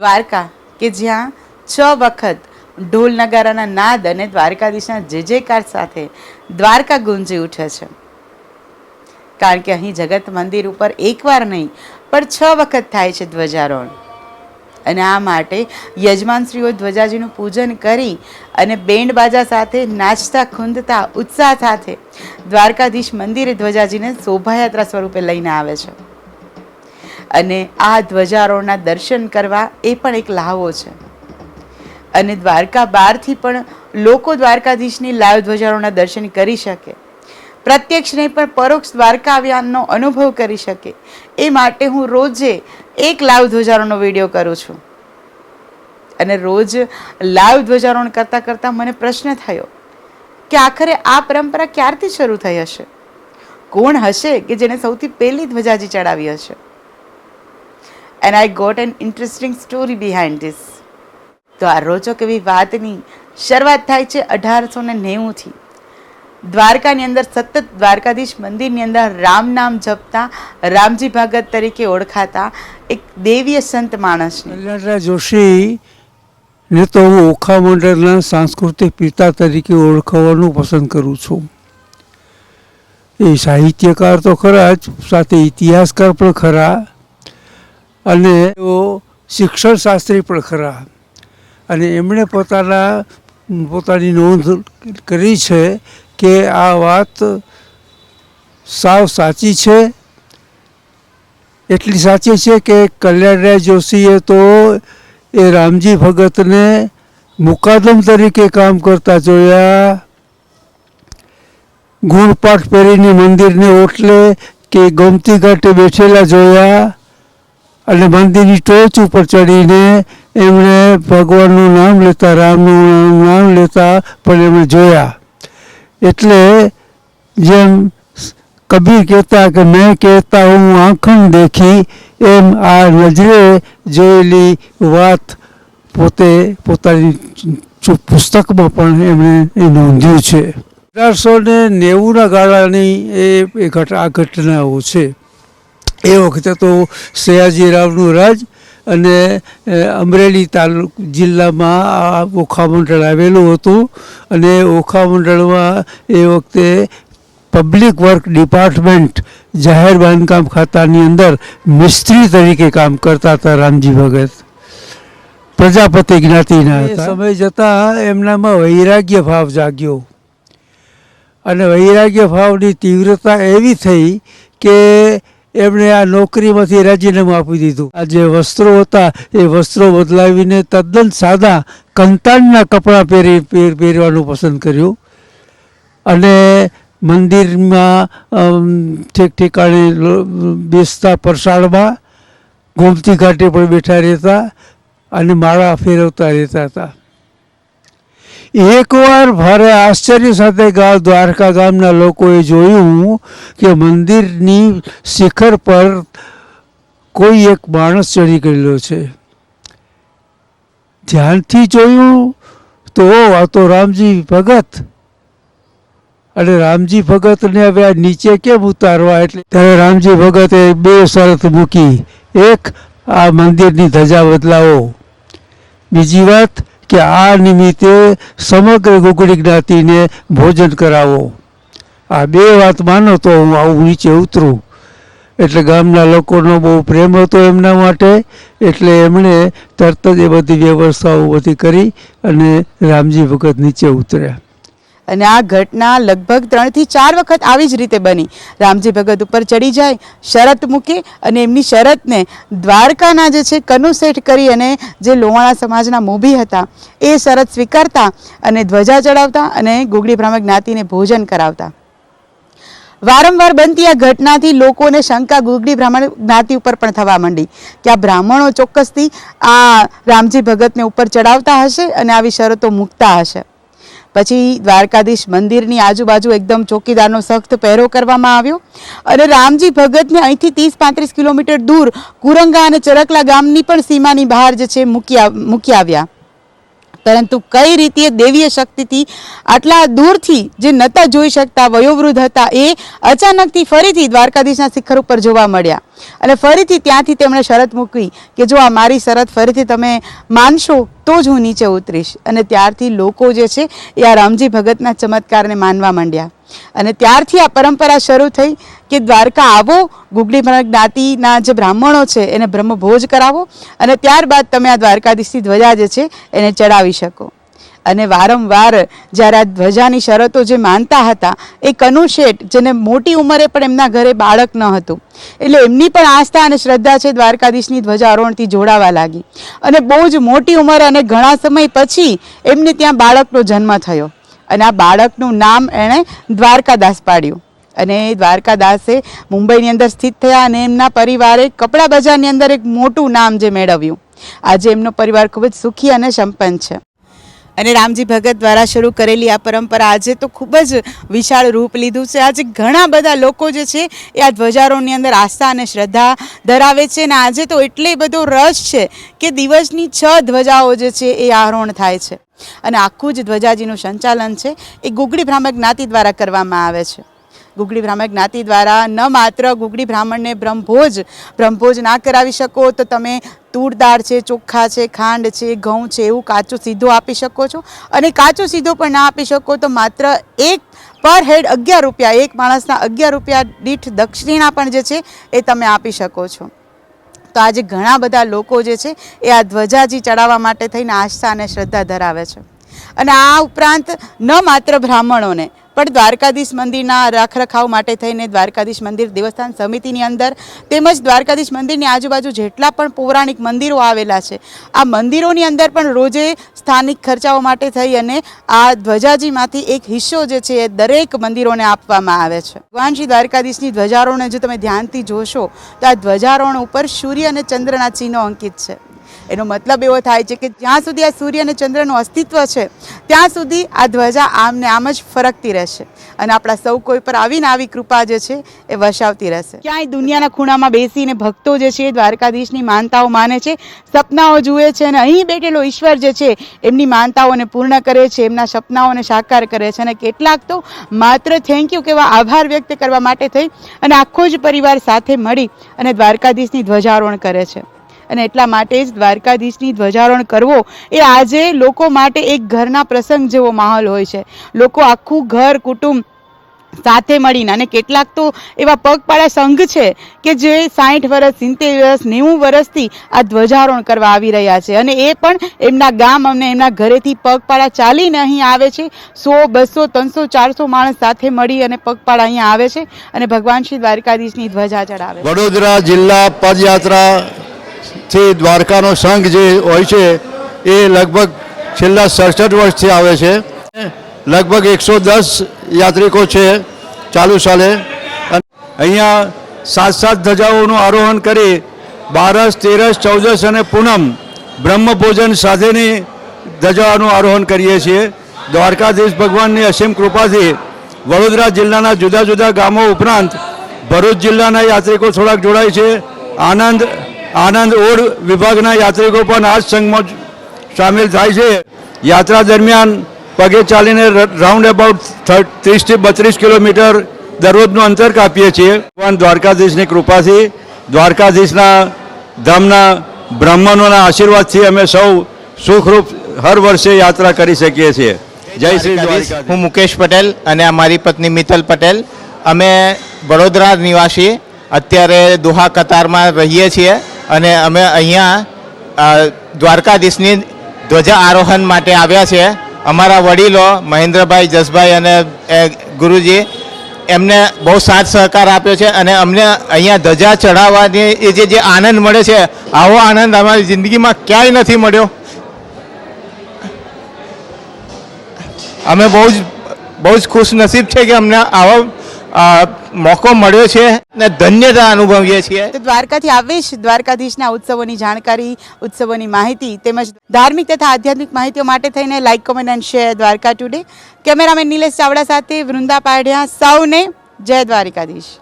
દ્વારકા, કે જ્યાં છ વખત ઢોલ નગારાના નાદ અને દ્વારકાધીશના જે જયકાર સાથે દ્વારકા ગુંજી ઉઠે છે. કારણ કે અહીં જગત મંદિર ઉપર એકવાર નહીં, પણ છ વખત થાય છે ધ્વજારોહણ. અને આ માટે યજમાનશ્રીઓ ધ્વજાજીનું પૂજન કરી અને બેન્ડ બાજા સાથે નાચતા, ખૂંદતા, ઉત્સાહ સાથે દ્વારકાધીશ મંદિરે ધ્વજાજીને શોભાયાત્રા સ્વરૂપે લઈને આવે છે. અને આ ધ્વજારોહણના દર્શન કરવા એ પણ એક લહાવો છે. અને દ્વારકા બહારથી પણ લોકો દ્વારકાધીશની લાઈવ ધ્વજારોહણના દર્શન કરી શકે. પ્રત્યક્ષ નહીં, પણ પરોક્ષ દ્વારકા અભિયાનનો અનુભવ કરી શકે. એ માટે હું રોજે એક લાઈવ ધ્વજારોનો વીડિયો કરું છું. અને રોજ લાઈવ ધ્વજારોહણ કરતાં કરતાં મને પ્રશ્ન થયો કે આખરે આ પરંપરા ક્યારથી શરૂ થઈ હશે? કોણ હશે કે જેણે સૌથી પહેલી ધ્વજાજી ચડાવી હશે? And I got an interesting story behind this તો આ રોચક એવી વાતની શરૂઆત થાય છે અઢારસો ને નેવુંથી. દ્વારકાની અંદર સતત દ્વારકાધીશ મંદિરની અંદર રામ નામ જપતા, રામજી ભગત તરીકે ઓળખાતા એક દેવીય સંત માણસ કલ્યાણરાય જોશી ને તો હું ઓખા મંડળના સાંસ્કૃતિક પિતા તરીકે ઓળખાવાનું પસંદ કરું છું. એ સાહિત્યકાર તો ખરા જ, સાથે ઇતિહાસકાર પણ ખરા. અને એઓ શિક્ષણ શાસ્ત્રી પણ ખરા. અને એમણે પોતાના, પોતાની નોંધ કરી છે કે આ વાત સાવ સાચી છે. એટલી સાચી છે કે કલ્યાણરાય જોશીએ તો એ રામજી ભગતને મુકાદમ તરીકે કામ કરતા જોયા. ગુણપાઠ પહેરીને મંદિરને ઓટલે કે ગમતી ઘાટે બેઠેલા જોયા. અને મંદિરની ટોચ ઉપર ચડીને એમણે ભગવાનનું નામ લેતા, રામનું નામ લેતા પણ એમણે જોયા. એટલે જેમ કબીર કહેતા કે મેં કહેતા હું આંખણ દેખી, એમ આ નજરે જોયેલી વાત પોતે પોતાની પુસ્તકમાં પણ એમણે એ નોંધ્યું છે. અઢારસો ને નેવુંના ગાળાની એ ઘટ, આ ઘટનાઓ છે. એ વખતે તો સયાજીરાવનું રાજ અને અમરેલી તાલુક જિલ્લામાં આ ઓખા મંડળ આવેલું હતું અને ઓખા મંડળમાં એ વખતે પબ્લિક વર્ક ડિપાર્ટમેન્ટ જાહેર બાંધકામ ખાતાની અંદર મિસ્ત્રી તરીકે કામ કરતા હતા રામજી ભગત. પ્રજાપતિ જ્ઞાતિના સમય જતાં એમનામાં વૈરાગ્ય ભાવ જાગ્યો. અને વૈરાગ્ય ભાવની તીવ્રતા એવી થઈ કે એમણે આ નોકરીમાંથી રાજીનામું આપી દીધું. આ જે વસ્ત્રો હતા, એ વસ્ત્રો બદલાવીને તદ્દન સાદા કંતાનના કપડાં પહેરી, પહેર- પહેરવાનું પસંદ કર્યું. અને મંદિરમાં ઠેક ઠેકાણે બેસતા પરસાળમાં ગોમતી ઘાટે પણ બેઠા રહેતા અને માળા ફેરવતા રહેતા હતા. એકવાર ભારે આશ્ચર્ય સાથે ગામ દ્વારકા ગામના લોકોએ જોયું કે મંદિરની શિખર પર કોઈ એક માણસ ચડી ગયેલો છે. ધ્યાનથી જોયું તો આ તો રામજી ભગત. અને રામજી ભગતને હવે આ નીચે કેમ ઉતારવા? એટલે ત્યારે રામજી ભગતે બે શરત મૂકી. એક, આ મંદિરની ધજા બદલાવો. બીજી વાત કે આ નિમિત્તે સમગ્ર ગુગળી જ્ઞાતિને ભોજન કરાવો. આ બે વાત માનો તો હું આવું નીચે ઉતરું. એટલે ગામના લોકોનો બહુ પ્રેમ હતો એમના માટે, એટલે એમણે તરત જ એ બધી વ્યવસ્થાઓ બધી કરી અને રામજી ભગત નીચે ઉતર્યા. અને આ ઘટના લગભગ ત્રણથી ચાર વખત આવી જ રીતે બની. રામજી ભગત ઉપર ચડી જાય, શરત મૂકે અને એમની શરતને દ્વારકાના જે છે કનુ સેઠ કરી અને જે લોહાણા સમાજના મોભી હતા, એ શરત સ્વીકારતા અને ધ્વજા ચડાવતા અને ગુગડી બ્રાહ્મણ જ્ઞાતિને ભોજન કરાવતા. વારંવાર બનતી આ ઘટનાથી લોકોને શંકા ગુગડી બ્રાહ્મણ જ્ઞાતિ ઉપર પણ થવા માંડી કે આ બ્રાહ્મણો ચોક્કસથી આ રામજી ભગતને ઉપર ચડાવતા હશે અને આવી શરતો મૂકતા હશે. પછી દ્વારકાધીશ મંદિરની આજુબાજુ એકદમ ચોકીદારનો સખ્ત પહેરો કરવામાં આવ્યો અને રામજી ભગતને અહીંથી ત્રીસ પાંત્રીસ કિલોમીટર દૂર કુરંગા અને ચરકલા ગામની પણ સીમાની બહાર જે છે મૂકી મૂકી આવ્યા. પરંતુ કઈ રીતે દેવીય શક્તિથી આટલા દૂરથી જે નતા જોઈ શકતા, વયોવૃદ્ધ હતા, એ અચાનકથી ફરીથી દ્વારકાધીશના શિખર ઉપર જોવા મળ્યા. અને ફરીથી ત્યાંથી તેમણે શરત મૂકી કે જો આ મારી શરત ફરીથી તમે માનશો, તો જ હું નીચે ઉતરીશ. અને ત્યારથી લોકો જે છે એ આ રામજી ભગતના ચમત્કારને માનવા માંડ્યા. અને ત્યારથી આ પરંપરા શરૂ થઈ કે દ્વારકા આવો, ગુગલી જ્ઞાતિના જે બ્રાહ્મણો છે એને બ્રહ્મભોજ કરાવો અને ત્યારબાદ તમે આ દ્વારકાધીશની ધ્વજા જે છે એને ચડાવી શકો. અને વારંવાર જ્યારે આ ધ્વજાની શરતો જે માનતા હતા, એ કનુ શેઠ, જેને મોટી ઉંમરે પણ એમના ઘરે બાળક ન હતું, એટલે એમની પણ આસ્થા અને શ્રદ્ધા છે દ્વારકાધીશની ધ્વજારોહણથી જોડાવા લાગી. અને બહુ જ મોટી ઉંમર અને ઘણા સમય પછી એમને ત્યાં બાળકનો જન્મ થયો. અને આ બાળકનું નામ એણે દ્વારકાદાસ પાડ્યું. અને દ્વારકાદાસે મુંબઈની અંદર સ્થિત થયા અને એમના પરિવારે કપડા બજારની અંદર એક મોટું નામ જે મેળવ્યું. આજે એમનો પરિવાર ખૂબ જ સુખી અને સંપન્ન છે. અને રામજી ભગત દ્વારા શરૂ કરેલી આ પરંપરા આજે તો ખૂબ જ વિશાળ રૂપ લીધું છે. આજે ઘણા બધા લોકો જે છે એ આ ધ્વજારોહણની અંદર આસ્થા અને શ્રદ્ધા ધરાવે છે અને આજે તો એટલે બધો રસ છે કે દિવસની છ ધ્વજાઓ જે છે એ આરોહણ થાય છે. અને આખું જ ધ્વજાજીનું સંચાલન છે એ ગુગળી ભ્રામક જ્ઞાતિ દ્વારા કરવામાં આવે છે. ગુગળી બ્રાહ્મણ જ્ઞાતિ દ્વારા ન માત્ર ગુગળી બ્રાહ્મણને બ્રહ્મભોજ બ્રહ્મભોજ ના કરાવી શકો, તો તમે તૂરદાળ છે, ચોખ્ખા છે, ખાંડ છે, ઘઉં છે, એવું કાચું સીધું આપી શકો છો. અને કાચું સીધું પણ ના આપી શકો, તો માત્ર એક પર હેડ અગિયાર રૂપિયા, એક માણસના અગિયાર રૂપિયા દીઠ દક્ષિણા પણ જે છે, એ તમે આપી શકો છો. તો આજે ઘણા બધા લોકો જે છે, એ આ ધ્વજાજી ચડાવવા માટે થઈને આસ્થા અને શ્રદ્ધા ધરાવે છે. અને આ ઉપરાંત ન માત્ર બ્રાહ્મણોને પણ દ્વારકાધીશ મંદિરના રખરખાવ માટે થઈને દ્વારકાધીશ મંદિર દેવસ્થાન સમિતિની અંદર તેમજ દ્વારકાધીશ મંદિરની આજુબાજુ જેટલા પણ પૌરાણિક મંદિરો આવેલા છે, આ મંદિરોની અંદર પણ રોજે સ્થાનિક ખર્ચાઓ માટે થઈ અને આ ધ્વજાજીમાંથી એક હિસ્સો જે છે એ દરેક મંદિરોને આપવામાં આવે છે. ભગવાન શ્રી દ્વારકાધીશની ધ્વજારોહણને જો તમે ધ્યાનથી જોશો, તો આ ધ્વજારોહણ ઉપર સૂર્ય અને ચંદ્રના ચિહ્નો અંકિત છે. એનો મતલબ એવો થાય છે કે જ્યાં સુધી આ સૂર્ય અને ચંદ્રનું અસ્તિત્વ છે, ત્યાં સુધી આ ધ્વજા આમ ને આમ જ ફરકતી રહેશે. અને આપણા સૌ કોઈ પર આવીને આવી કૃપા જે છે, એ વસાવતી રહેશે. ક્યાંય દુનિયાના ખૂણામાં બેસીને ભક્તો જે છે, દ્વારકાધીશની માનતાઓ માને છે, સપનાઓ જુએ છે અને અહીં બેઠેલો ઈશ્વર જે છે, એમની માનતાઓને પૂર્ણ કરે છે, એમના સપનાઓને સાકાર કરે છે. અને કેટલાક તો માત્ર થેન્ક યુ કેવા આભાર વ્યક્ત કરવા માટે થઈ અને આખો જ પરિવાર સાથે મળી અને દ્વારકાધીશની ધ્વજારોહણ કરે છે. અને એટલા માટે જ દ્વારકાધીશની ધ્વજારોહણ કરવો એ આજે લોકો માટે એક ઘરના પ્રસંગ જેવો માહોલ હોય છે. લોકો આખું ઘર, કુટુંબ સાથે મળીને અને કેટલાક તો એવા પગપાળા સંઘ છે કે જે સાઠ વર્ષ, સિત્તેર વર્ષ, નેવું વર્ષથી આ ધ્વજારોહણ કરવા આવી રહ્યા છે. અને એ પણ એમના ગામ અને એમના ઘરેથી પગપાળા ચાલીને અહીં આવે છે. સો, બસો, ત્રણસો, ચારસો માણસ સાથે મળી અને પગપાળા અહીંયા આવે છે અને ભગવાન શ્રી દ્વારકાધીશની ધ્વજા ચડાવે. વડોદરા જિલ્લા પદયાત્રા થી દ્વારકાનો સંઘ જે હોય છે, એ લગભગ છેલ્લા સડસઠ વર્ષથી આવે છે. લગભગ એકસો દસ યાત્રિકો છે ચાલુ સાલે. અહીંયા સાત સાત ધજાઓનું આરોહણ કરી બારસ, તેરસ, ચૌદસ અને પૂનમ બ્રહ્મભોજન સાથેની ધજાઓનું આરોહણ કરીએ છીએ. દ્વારકાધીશ ભગવાનની અસીમ કૃપાથી વડોદરા જિલ્લાના જુદા જુદા ગામો ઉપરાંત ભરૂચ જિલ્લાના યાત્રિકો થોડાક જોડાય છે. આનંદ આનંદ ઓડ વિભાગના યાત્રિકો પણ આ સંઘમાં સામેલ થાય છે. યાત્રા દરમિયાન પગે ચાલીને રાઉન્ડ અબાઉટ ત્રીસથી બત્રીસ કિલોમીટર દરરોજનું અંતર કાપીએ છીએ. ભગવાન દ્વારકાધીશની કૃપાથી દ્વારકાધીશના ધામના બ્રાહ્મણોના આશીર્વાદથી અમે સૌ સુખરૂપ હર વર્ષે યાત્રા કરી શકીએ છીએ. જય શ્રી દ્વારકાધીશ. દ્વારકા હું મુકેશ પટેલ અને અમારી પત્ની મિત્તલ પટેલ. અમે વડોદરા નિવાસી. અત્યારે દોહા કતારમાં રહીએ છીએ. અને અમે અહીંયા દ્વારકાધીશની ધ્વજા આરોહણ માટે આવ્યા છે. અમારા વડીલો મહેન્દ્રભાઈ, જસભાઈ અને ગુરુજી, એમને બહુ સાથ સહકાર આપ્યો છે અને અમને અહીંયા ધજા ચઢાવવાની એ જે જે આનંદ મળે છે, આવો આનંદ અમારી જિંદગીમાં ક્યાંય નથી મળ્યો. અમે બહુ જ બહુ જ ખુશ નસીબ છે કે અમને આવો મોકો મળ્યો છે ને ધન્યતા અનુભવીએ છીએ. તો દ્વારકાથી આવેશ. દ્વારકાધીશના ઉત્સવોની જાણકારી, ઉત્સવોની માહિતી તેમજ ધાર્મિક તથા આધ્યાત્મિક માહિતીઓ માટે થઈને like comment and share Dwarka today cameraman Nilesh Chavda સાથે વૃંદા પાઢ્યા. સૌને જય દ્વારકાધીશ.